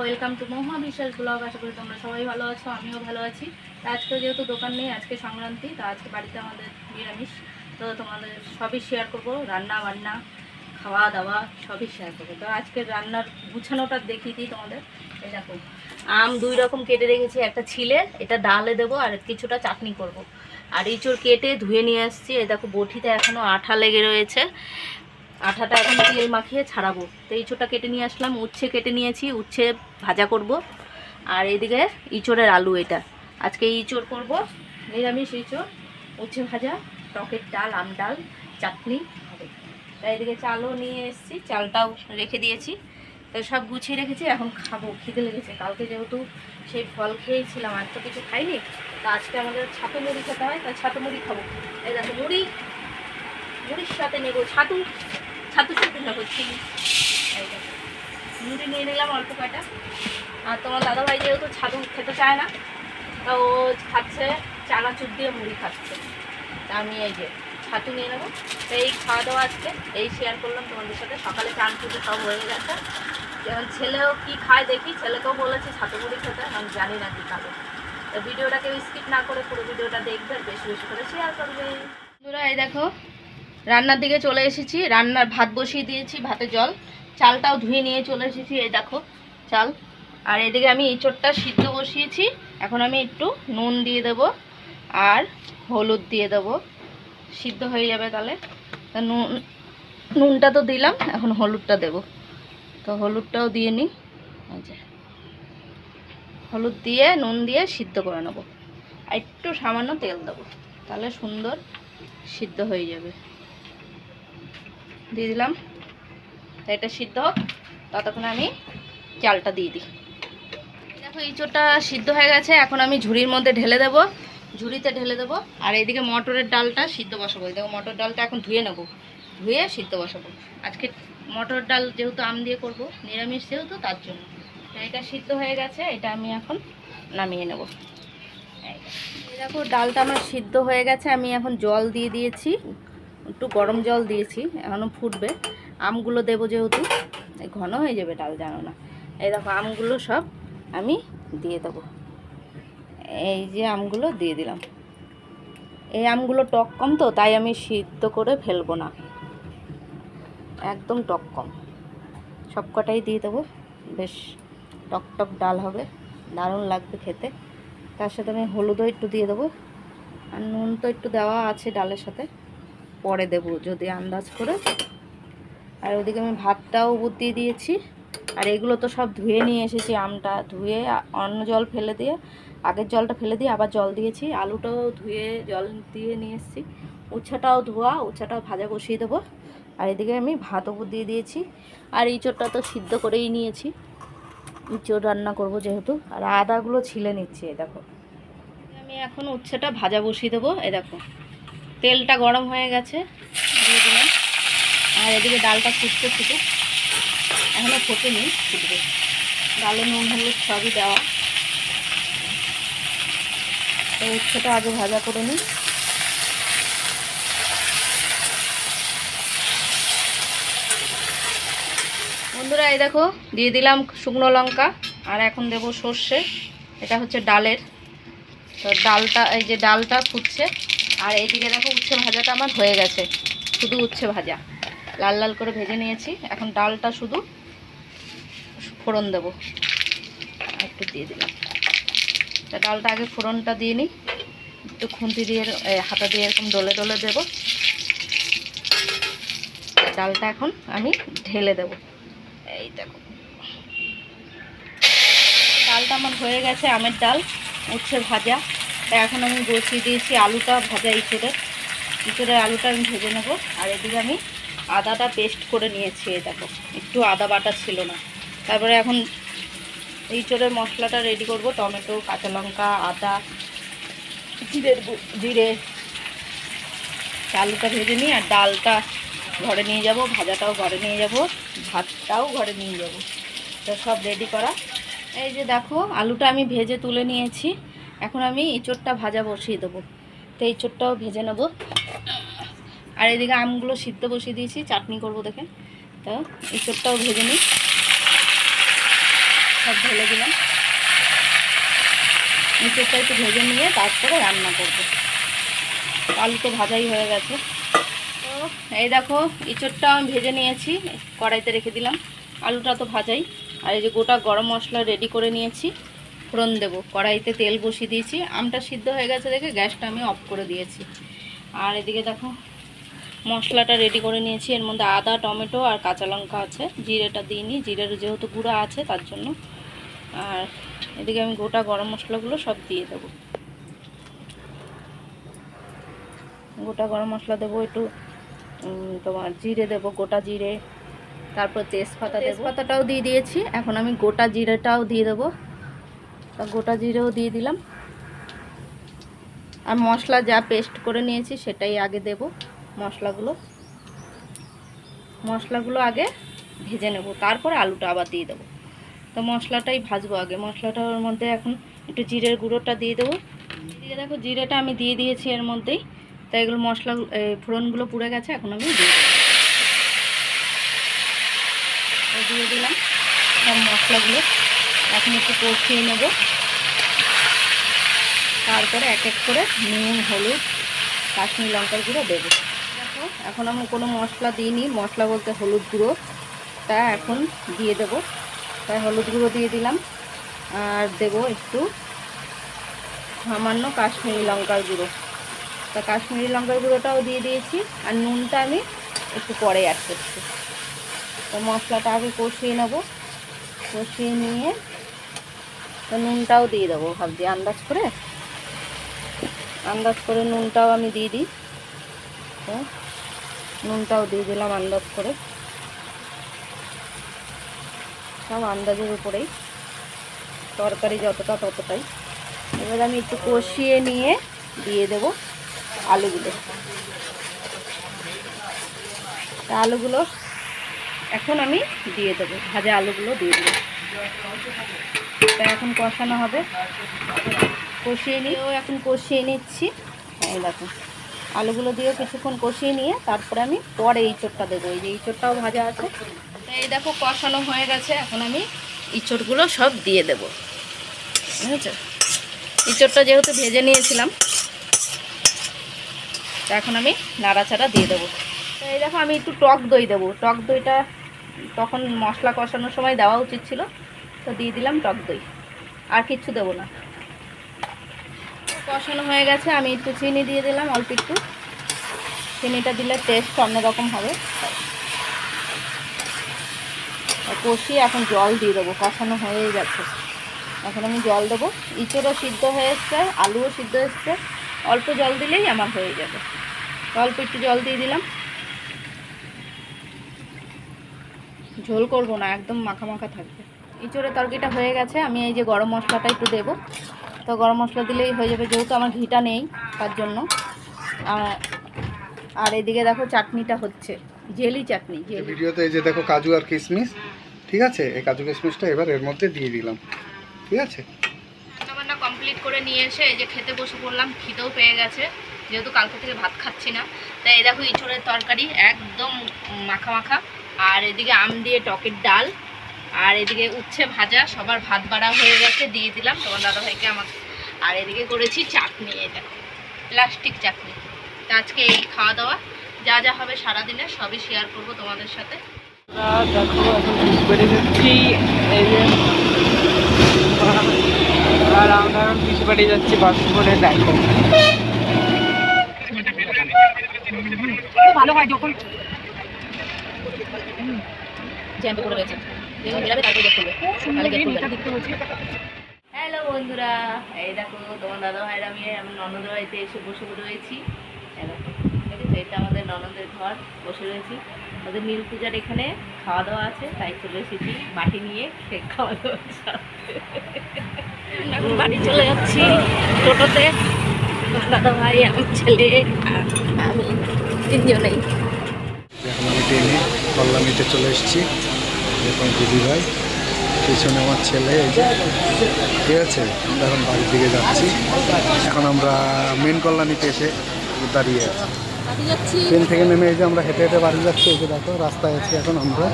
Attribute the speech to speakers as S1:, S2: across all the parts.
S1: Welcome to মহা বিশ্বাস blog আশা করি তোমরা সবাই ভালো আছো, আমিও ভালো আছি। আজকে যেহেতু দোকান নেই, আজকে সংক্রান্তি, তো আজকে বাড়িতে আমাদের নিরামিষ। তো তোমাদের সবই শেয়ার করব, রান্না বান্না, খাওয়া দাওয়া, সবই শেয়ার করব। তো আজকে রান্নার গুছানোটা দেখিয়ে দিই তোমাদের। দেখো, আম দুই রকম কেটে রেখেছি, একটা ছিলে, এটা ডালে দেবো, আর কিছুটা চাটনি করব। আর ইঁচড় কেটে ধুয়ে নিয়ে আসছি। এই দেখো, বটিতে এখনও আঠা লেগে রয়েছে। আঠাটা এখন তেল মাখিয়ে ছাড়াবো। তো ইঁচড়টা কেটে নিয়ে আসলাম, উচ্ছে কেটে নিয়েছি, উচ্ছে ভাজা করব। আর এদিকে ইঁচড়ের আলু এটা। আজকে ইঁচড় করব, নিরামিষ ইঁচড়, উচ্ছে ভাজা, টকের ডাল, আম ডাল, চাটনি হবে। তাই এদিকে চালও নিয়ে এসেছি, চালটাও রেখে দিয়েছি। তো সব গুছিয়ে রেখেছি, এখন খাব, খিদে লেগেছে। কালকে যেহেতু সেই ফল খেয়েছিলাম, আর তো কিছু খাইনি, তা আজকে আমাদের ছাতু মুড়ি খেতে হয় তাই ছাতু মুড়ি খাব। এই দেখো, মুড়ি, মুড়ির সাথে নেব ছাতু। ছাতু ছাতু চিনি এই মুড়ি নিয়ে নিলাম অল্প কয়টা। আর তোমার দাদাভাই যেহেতু ছাতু খেতে চায় না, তা ও খাচ্ছে চানাচুর দিয়ে মুড়ি খাচ্ছে। তা আমি এই যে ছাতু নিয়ে নেব। তো এই খাওয়া দাওয়া আজকে, এই শেয়ার করলাম তোমাদের সাথে। সকালে চান পুজো সব হয়ে গেছে। যেমন ছেলেও কি খায় দেখি, ছেলেকেও বলেছি ছাতু মুড়ি খেতে, আমি জানি না কি খাবে। তো ভিডিওটাকে স্কিপ না করে পুরো ভিডিওটা দেখবে বেশি বেশি করে শেয়ার করবে। বন্ধুরা দেখো রান্নার দিকে চলে এসেছি। রান্নার ভাত বসিয়ে দিয়েছি, ভাতে জল। চালটাও ধুয়ে নিয়ে চলে এসেছি, এই দেখো, চাল। আর এদিকে আমি এঁচড়টা সিদ্ধ বসিয়েছি। এখন আমি একটু নুন দিয়ে দেব আর হলুদ দিয়ে দেব। সিদ্ধ হয়ে যাবে তাহলে। নুন, নুনটা তো দিলাম, এখন হলুদটা দেব। তো হলুদটাও দিয়ে নিই। যে। হলুদ দিয়ে, নুন দিয়ে সিদ্ধ করে নেব। আর একটু সামান্য তেল দেবো। তাহলে সুন্দর সিদ্ধ হয়ে যাবে। দিয়ে দিলাম। এটা সিদ্ধ হোক। ততক্ষণ আমি চালটা দিয়ে দিই। দেখো ইঁচড়টা সিদ্ধ হয়ে গেছে। এখন আমি ঝুড়ির মধ্যে ঢেলে দেবো। ঝুড়িতে ঢেলে দেবো। আর এইদিকে মটরের ডালটা সিদ্ধ বসাবো। দেখো, মটর ডালটা এখন ধুয়ে নেব। ধুয়ে সিদ্ধ বসাবো। আজকে মটর ডাল যেহেতু আম দিয়ে করব, নিরামিষ যেহেতু, তার জন্য। এটা সিদ্ধ হয়ে গেছে। এটা আমি এখন নামিয়ে নেব। দেখো, ডালটা আমার সিদ্ধ হয়ে গেছে। আমি এখন জল দিয়ে দিয়েছি। একটু গরম জল দিয়েছি এখনও ফুটবে। আমগুলো দেবো যেহেতু ঘন হয়ে যাবে ডাল, জানো না। এই দেখো, আমগুলো সব আমি দিয়ে দেবো। এই যে আমগুলো দিয়ে দিলাম। এই আমগুলো টক কম তো, তাই আমি সিদ্ধ করে ফেলব না। একদম টক কম। সব কটাই দিয়ে দেবো। বেশ টক টক ডাল হবে, দারুণ লাগবে খেতে। তার সাথে আমি হলুদও একটু দিয়ে দেবো। আর নুন তো একটু দেওয়া আছে ডালের সাথে। পরে দেবো যদি আন্দাজ করে। আর ওদিকে আমি ভাতটাও দিয়ে দিয়েছি। আর এগুলো তো সব ধুয়ে নিয়ে এসেছি আমটা। ধুয়ে অন্য জল ফেলে দিয়ে, আগের জলটা ফেলে দিয়ে আবার জল দিয়েছি। আলুটাও ধুয়ে জল দিয়ে নিয়ে এসেছি। উচ্ছাটাও ধোয়া, উচ্ছাটাও ভাজা বসিয়ে দেবো। আর এদিকে আমি ভাত উপর দিয়ে দিয়েছি। আর ইঁচড়টা তো সিদ্ধ করেই নিয়েছি। ইঁচড় রান্না করব যেহেতু। আর আদাগুলো ছিলে নিচ্ছি এই দেখো। আমি এখন উচ্ছেটা ভাজা বসিয়ে দেবো এই দেখো। তেলটা গরম হয়ে গেছে, দিয়ে দিলাম। আর এদিকে ডালটা ফুটতে ফুটুক এখনও ফোটেনি। ফুটবে ডালে নুন, হলুদ সবই দেওয়া। তো উচ্ছেটা আগে ভাজা করে নিই। বন্ধুরা, এই দেখো, দিয়ে দিলাম শুকনো লঙ্কা, আর এখন দেব সর্ষে। এটা হচ্ছে ডালের। তো ডালটা, এই যে ডালটা ফুটছে আর এইদিকে দেখো উচ্ছে ভাজাটা আমার হয়ে গেছে। শুধু উচ্ছে ভাজা। লাল লাল করে ভেজে নিয়েছি। এখন ডালটা শুধু ফোড়ন দেবো। একটু দিয়ে দিলাম। তা ডালটা আগে ফোড়নটা দিয়ে নিই। একটু খুন্তি দিয়ে হাতা দিয়ে এরকম ডলে ডলে দেবো। ডালটা এখন আমি ঢেলে দেবো। এই দেখো। ডালটা আমার হয়ে গেছে আমের ডাল, উচ্ছে ভাজা। তা এখন আমি বসিয়ে দিয়েছি আলুটা ভাজা ইঁচড়ের ইঁচড়ের আলুটা আমি ভেজে নেব। আর এদিকে আমি আদাটা পেস্ট করে নিয়েছি, এই দেখো। একটু আদা বাটা ছিল না। তারপরে এখন ইঁচড়ের মশলাটা রেডি করব। টমেটো, কাঁচা লঙ্কা, আদা জিরের জিরে। আলুটা ভেজে নিই আর ডালটা ঘরে নিয়ে যাব, ভাজাটাও ঘরে নিয়ে যাব, ভাতটাও ঘরে নিয়ে যাব। তো সব রেডি করা। এই যে দেখো, আলুটা আমি ভেজে তুলে নিয়েছি। এখন আমি ইঁচড়টা ভাজা বসিয়ে দেবো। তো ইঁচড়টাও ভেজে নেব। আর এদিকে আমগুলো সিদ্ধ বসিয়ে দিয়েছি, চাটনি করব দেখে। তো ইঁচড়টাও ভেজে নিই। সব ঢেলে দিলাম। নিচেরটা একটু ভেজে নিয়ে তারপরে রান্না করব। আলু তো ভাজাই হয়ে গেছে। তো এই দেখো ইঁচড়টা আমি ভেজে নিয়েছি, কড়াইতে রেখে দিলাম। আলুটা তো ভাজাই। আর এই যে গোটা গরম মশলা রেডি করে নিয়েছি। ফোড়ন দেবো। কড়াইতে তেল বসিয়ে দিয়েছি। আমটা সিদ্ধ হয়ে গেছে দেখে গ্যাসটা আমি অফ করে দিয়েছি। আর এদিকে দেখো, মশলাটা রেডি করে নিয়েছি। এর মধ্যে আদা, টমেটো আর কাঁচা লঙ্কা আছে। জিরেটা দিইনি। জিরের যেহেতু গুঁড়া আছে, তার জন্য। আর এদিকে আমি গোটা গরম মশলাগুলো সব দিয়ে দেবো। গোটা গরম মশলা দেবো, একটু তোমার জিরে দেবো, গোটা জিরে। তারপর তেজপাতা তেজপাতাটাও দিয়ে দিয়েছি। এখন আমি গোটা জিরেটাও দিয়ে দেবো। গোটা জিরেও দিয়ে দিলাম। আর মশলা যা পেস্ট করে নিয়েছি সেটাই আগে দেব মশলাগুলো। মশলাগুলো আগে ভেজে নেব, তারপরে আলুটা আবার দিয়ে দেবো। তো মশলাটাই ভাজবো আগে, মশলাটার মধ্যে এখন একটু জিরের গুঁড়োটা দিয়ে দেবো। এদিকে দেখো জিরেটা আমি দিয়ে দিয়েছি এর মধ্যেই তাই এগুলো মশলা ফোড়নগুলো পুড়ে গেছে, এখন আমি দিয়ে দিয়ে দিলাম সব মশলাগুলো। এখন একটু কষিয়ে নেব। তারপরে এক এক করে নুন, হলুদ, কাশ্মীর লঙ্কার গুঁড়ো দেবো। দেখো, এখন আমি কোনো মশলা দিইনি। মশলা বলতে হলুদ গুঁড়ো। তা এখন দিয়ে দেব। তাই হলুদ গুঁড়ো দিয়ে দিলাম। আর দেব একটু সামান্য কাশ্মীরি লঙ্কার গুঁড়ো। তা কাশ্মীরি লঙ্কার গুঁড়োটাও দিয়ে দিয়েছি। আর নুনটা আমি একটু পরে অ্যাড করছি। তো মশলাটা আগে কষিয়ে নেব। কষিয়ে নিয়ে তো নুনটাও দিয়ে দেবো, ভাবছি আন্দাজ করে। আন্দাজ করে নুনটাও আমি দিয়ে দিই। নুনটাও দিয়ে দিলাম আন্দাজ করে। সব আন্দাজের উপরেই। তরকারি যতটা ততটাই। এবার আমি একটু কষিয়ে নিয়ে দিয়ে দেব আলুগুলো। আলুগুলো এখন আমি দিয়ে দেবো, ভাজা আলুগুলো দিয়ে দেবো। তা এখন কষানো হবে। কষিয়ে নিয়েও এখন কষিয়ে নিচ্ছি। এই দেখো, আলুগুলো দিয়েও কিছুক্ষণ কষিয়ে নিয়ে তারপরে আমি পরে ইঁচড়টা দেবো। এই যে ইঁচড়টাও ভাজা আছে। এই দেখো, কষানো হয়ে গেছে। এখন আমি ইঁচড়গুলো সব দিয়ে দেবো। বুঝেছ? ইঁচড়টা যেহেতু ভেজে নিয়েছিলাম এখন আমি নাড়াচাড়া দিয়ে দেবো। এই দেখো, আমি একটু টক দই দেবো। টক দইটা তখন মশলা কষানোর সময় দেওয়া উচিত ছিল। তো দিয়ে দিলাম টক দই। আর কিচ্ছু দেবো না। কষানো হয়ে গেছে, আমি একটু চিনি দিয়ে দিলাম, অল্প একটু। চিনিটা দিলে টেস্ট অন্যরকম হবে। কষিয়ে এখন জল দিয়ে দেবো, কষানো হয়ে গেছে। এখন আমি জল দেবো। ইঁচড়ও সিদ্ধ হয়ে এসছে আলুও সিদ্ধ এসছে অল্প জল দিলেই আমার হয়ে যাবে। অল্প একটু জল দিয়ে দিলাম। ঝোল করব না, একদম মাখা মাখা থাকবে। ইঁচড়ের তরকারিটা হয়ে গেছে। আমি এই যে গরম মশলাটা একটু দেবো। তো গরম মশলা দিলেই হয়ে যাবে যেহেতু আমার ঘিটা নেই তার জন্য। আর- এদিকে দেখো চাটনিটা হচ্ছে জেলি চাটনি
S2: ভিডিওতে এই যে দেখো কাজু আর কিশমিশ ঠিক আছে? এই কাজু কিশমিশটা এবার এর মধ্যে দিয়ে দিলাম ঠিক আছে?
S1: রান্নাবান্না কমপ্লিট করে নিয়ে এসে এই যে খেতে বসে পড়লাম খিদেও পেয়ে গেছে যেহেতু কালকে থেকে ভাত খাচ্ছি না। তাই এই দেখো ইঁচড়ের তরকারি একদম মাখা মাখা। আর এদিকে আম দিয়ে টকের ডাল আর এদিকে উচ্ছে ভাজা সবার ভাত বাড়া হয়ে গেছে দিয়ে দিলাম। তোমার দাদা দাদাভাইকে আমাকে আর এদিকে করেছি চাটনি এটা প্লাস্টিক চাটনি। তা আজকে এই খাওয়া দাওয়া যা যা হবে সারাদিনে সবই শেয়ার করব তোমাদের সাথে।
S3: দেখো এখন বেড়ে যাচ্ছি এই যে আর আমরা এখন পিস বেড়ে যাচ্ছি বাস করে দেখো
S1: ভালো হয় যখন করে রয়েছে যেগুলো বেরাবে তারপরে গেট করবে তাহলে গেট করবে হ্যালো বন্ধুরা এই দেখো তোমার দাদা ভাইয়ের আমি আমার ননদের বাড়িতে এসে বসে রয়েছি। এটা আমাদের ননদের ঘর বসে রয়েছি। ওদের নীল পূজার এখানে খাওয়া দাওয়া আছে তাই চলে এসেছি বাটি নিয়ে সে খাওয়া দাওয়া এখন বাড়ি চলে যাচ্ছি। টোটোতে। দাদা ভাই আমার ছেলে আমি তিনজনেই
S2: এখন আমি ট্রেনে কল্যাণীতে চলে এসেছি। এখন দিদি ভাই, পিছনে আমার ছেলে, এই যে। ঠিক আছে, আমরা এখন বাড়ির দিকে যাচ্ছি। এখন আমরা মেন কল্যাণীতে এসে দাঁড়িয়ে আছি। ট্রেন থেকে নেমে এই যে আমরা হেঁটে হেঁটে বাড়ি যাচ্ছি, এই যে দেখো, রাস্তায় আছি এখন আমরা।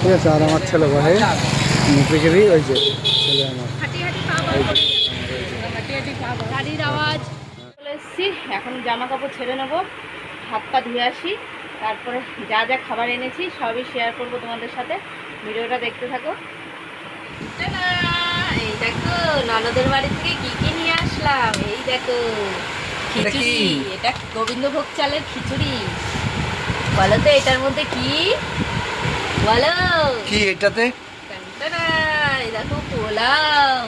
S2: ঠিক আছে, আর আমার ছেলে বহে ক্রিকেটই ওই যে ছেলে আমার।
S1: আওয়াজ চলে এসেছি, এখন জামা কাপড় ছেড়ে নেব, হাত পা ধুয়ে আসি, তারপরে যা যা খাবার এনেছি, সবই শেয়ার করব তোমাদের সাথে। ভিডিওটা দেখতে থাকো! এই দেখো ননদের বাড়ি থেকে কি কি নিয়ে আসলাম? এই দেখো
S2: এটা
S1: খিচুড়ি। এটা গোবিন্দভোগ চালের খিচুড়ি। বলো তো এটার মধ্যে কি? বলো।
S2: কি এটাতে!
S1: এই দেখো পোলাও।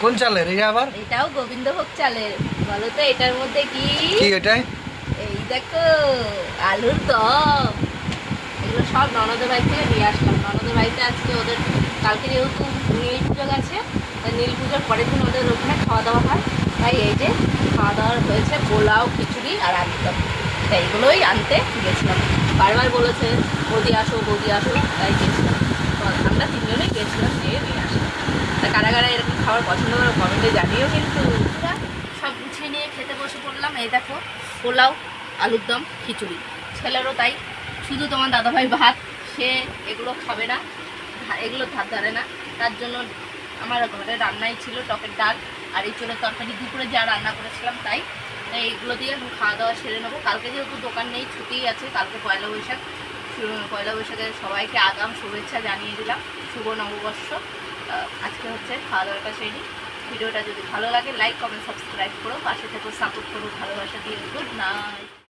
S2: কোন চালের এই আবার?
S1: এটাও গোবিন্দভোগ চালের। বলো তো এটার মধ্যে কি?
S2: কি এটাই?
S1: এই দেখো আলুর দম। এগুলো সব ননদের বাড়ি থেকে নিয়ে আসলাম। ননদের বাড়িতে আজকে ওদের কালকে যেহেতু নীল পুজো গেছে, তাই নীল পুজোর পরের দিন ওদের ওখানে খাওয়া দাওয়া হয়। তাই এই যে খাওয়া দাওয়া হয়েছে, পোলাও, খিচুড়ি আর দম। তাই এগুলোই আনতে গেছিলাম। বারবার বলেছে, বৌদি আসো বৌদি আসো। তাই গেছিলাম। আমরা তিনজনেই গেছিলাম দিয়ে নিয়ে আসলাম। তা কারা কারা এরকম খাবার পছন্দ করে কমেন্টে জানিও কিন্তু। সব গুছিয়ে নিয়ে খেতে বসে পড়লাম। এই দেখো, পোলাও, আলুর দম, খিচুড়ি। ছেলেরও তাই। শুধু তোমার দাদাভাই ভাত, সে এগুলো খাবে না এগুলো ধার ধরে না। তার জন্য আমার ঘরে রান্নাই ছিল টকের ডাল আর এই চোরের তরকারি। দুপুরে যা রান্না করেছিলাম তাই। তাই এগুলো দিয়ে এখন খাওয়া দাওয়া সেরে নেব। কালকে যেহেতু দোকান নেই, ছুটিই আছে, কালকে পয়লা বৈশাখ। পয়লা বৈশাখে সবাইকে আগাম শুভেচ্ছা জানিয়ে দিলাম। শুভ নববর্ষ। আজকে হচ্ছে খাওয়া দাওয়াটা সেরে ভিডিওটা যদি ভালো লাগে লাইক কমেন্ট সাবস্ক্রাইব করো। পাশে থেকে সাপোর্ট করো। ভালোবাসা দিয়ে গুড নাইট